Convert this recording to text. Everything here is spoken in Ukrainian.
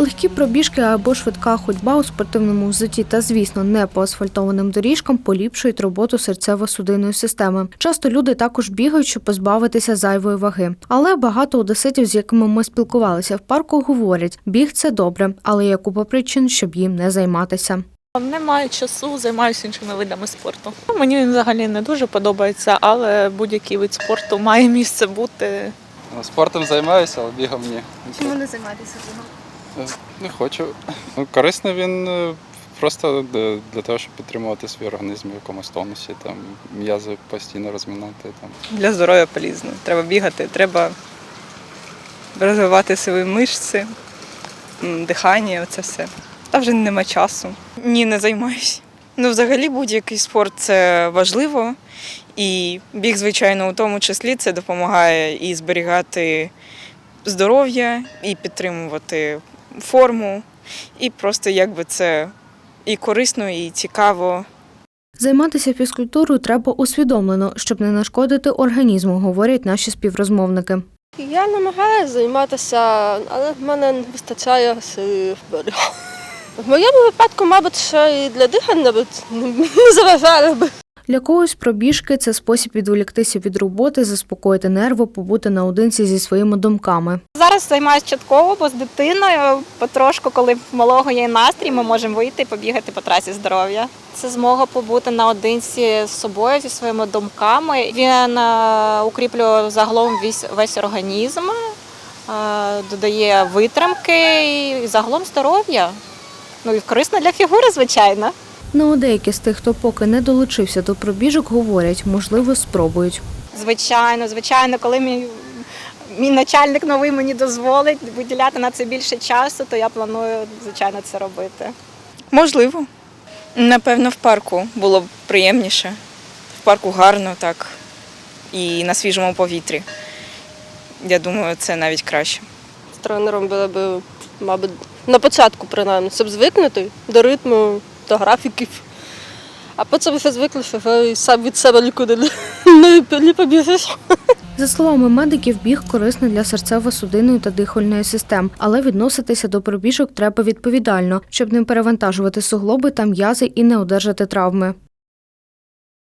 Легкі пробіжки або швидка ходьба у спортивному взутті та, звісно, не по асфальтованим доріжкам поліпшують роботу серцево-судинної системи. Часто люди також бігають, щоб позбавитися зайвої ваги. Але багато одеситів, з якими ми спілкувалися в парку, говорять, біг це добре, але є купа причин, щоб їм не займатися. Немає часу, займаюся іншими видами спорту. Мені він взагалі не дуже подобається, але будь-який вид спорту має місце бути. Спортом займаюся, але бігом ні. Чому не займатися бігом? Е, Не хочу. Ну, корисний він е, просто для того, щоб підтримувати свій організм в якомусь тонусі, там м'язи постійно розмінати. Там. для здоров'я полезно. Треба бігати, треба розвивати свої мишці, дихання, оце все. Та вже нема часу. Ні, не займаюся. Ну, взагалі, будь-який спорт це важливо. І біг, звичайно, у тому числі це допомагає і зберігати здоров'я, і підтримувати форму. І просто якби це і корисно, і цікаво. Займатися фізкультурою треба усвідомлено, щоб не нашкодити організму, говорять наші співрозмовники. Я намагалася займатися, але в мене не вистачає сили. В моєму випадку, мабуть, ще і для дихання не заважало би. Для когось пробіжки це спосіб відволіктися від роботи, заспокоїти нерви, побути наодинці зі своїми думками. Зараз займаюся частково, бо з дитиною потрошку, коли в малого є настрій, ми можемо вийти і побігати по трасі здоров'я. Це змога побути наодинці з собою, зі своїми думками. Він е, укріплює загалом весь, організм, е, додає витримки і загалом здоров'я. Ну і корисно для фігури, звичайно. Ну, деякі з тих, хто поки не долучився до пробіжок, говорять, можливо, спробують. Звичайно, звичайно, коли мій, мій начальник новий мені дозволить виділяти на це більше часу, то я планую, звичайно, це робити. Можливо. Напевно, в парку було б приємніше. В парку гарно так. І на свіжому повітрі. Я думаю, це навіть краще. З тренером було б, мабуть, на початку принаймні, щоб звикнути до ритму, до графіків. А потім все звикли, що сам від себе нікуди не, не побіжиш. За словами медиків, біг корисний для серцево-судинної та дихальної систем, але відноситися до пробіжок треба відповідально, щоб не перевантажувати суглоби та м'язи і не одержати травми.